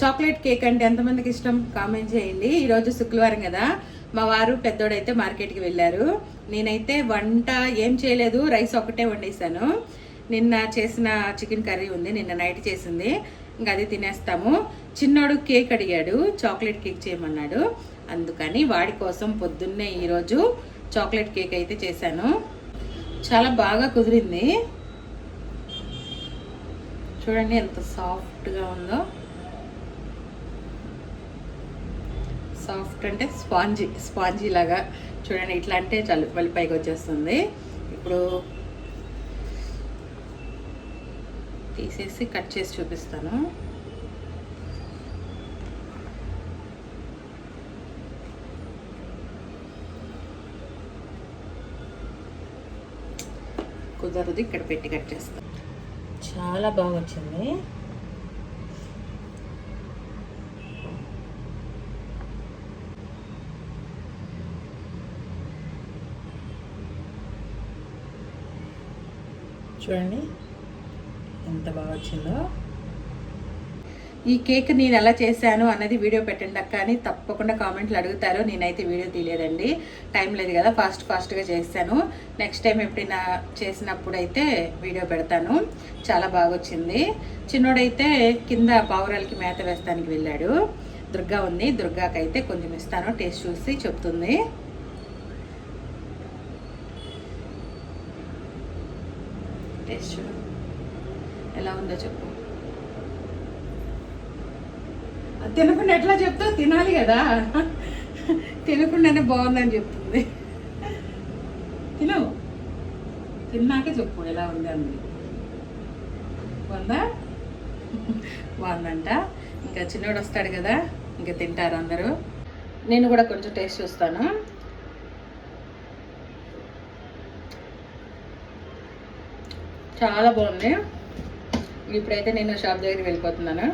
Chocolate cake అంటే ఎంతమందికి ఇష్టం? కామెంట్ చేయండి. ఈరోజు శుక్రవారం కదా. మా వారు పెద్దోడైతే మార్కెట్కి వెళ్ళారు. నేనైతే వంట ఏం చేయలేదు రైస్ ఒకటే వండేసాను నిన్న చేసిన చికెన్ కర్రీ ఉంది నిన్న నైట్ చేసింది. ఇంకా అది తినేస్తాము. చిన్నోడు కేక్ అడిగాడు చాక్లెట్ కేక్ చేయమన్నాడు. అందుకని వాడి కోసం పొద్దున్నే ఈరోజు చాక్లెట్ కేక్ అయితే చేశాను. చాలా బాగా కుదిరింది. చూడండి ఎంత సాఫ్ట్గా ఉందో. సాఫ్ట్ అంటే స్పాంజీ స్పాంజీ లాగా చూడండి ఇట్లా అంటే చాలు మళ్ళీ పైకి వచ్చేస్తుంది. ఇప్పుడు తీసేసి కట్ చేసి చూపిస్తాను. కుదరదు ఇక్కడ పెట్టి కట్ చేస్తాను చాలా బాగా వచ్చింది. చూడండి. ఎంత బాగా వచ్చిందో. ఈ కేక్ నేను ఎలా చేశాను అన్నది వీడియో పెట్టండి అక్క అని తప్పకుండా కామెంట్లు అడుగుతారు. నేనైతే వీడియో తీయలేదండి. టైం లేదు కదా ఫాస్ట్ ఫాస్ట్గా చేశాను నెక్స్ట్ టైం ఎప్పుడైనా చేసినప్పుడు అయితే వీడియో పెడతాను. చాలా బాగా వచ్చింది. చిన్నోడైతే కింద పావురాలకి మేత వేస్తానికి వెళ్ళాడు. దుర్గా ఉంది. దుర్గాకైతే కొంచెం ఇస్తాను. టేస్ట్ చూసి చెప్తుంది. టేస్ట్ చూడు. ఎలా ఉందో చెప్పు. తినకుండా ఎట్లా చెప్తావు? తినాలి కదా. తినకుండానే బాగుందని చెప్తుంది. తిను. తిన్నాకే చెప్పు ఎలా ఉంది అంది బాగుందా? బాగుందంట. ఇంకా చిన్నోడు వస్తాడు కదా. ఇంకా తింటారు అందరూ. నేను కూడా కొంచెం టేస్ట్ చూస్తాను. చాలా బాగుంది ఇప్పుడైతే నేను షాప్ దగ్గరికి వెళ్ళిపోతున్నాను.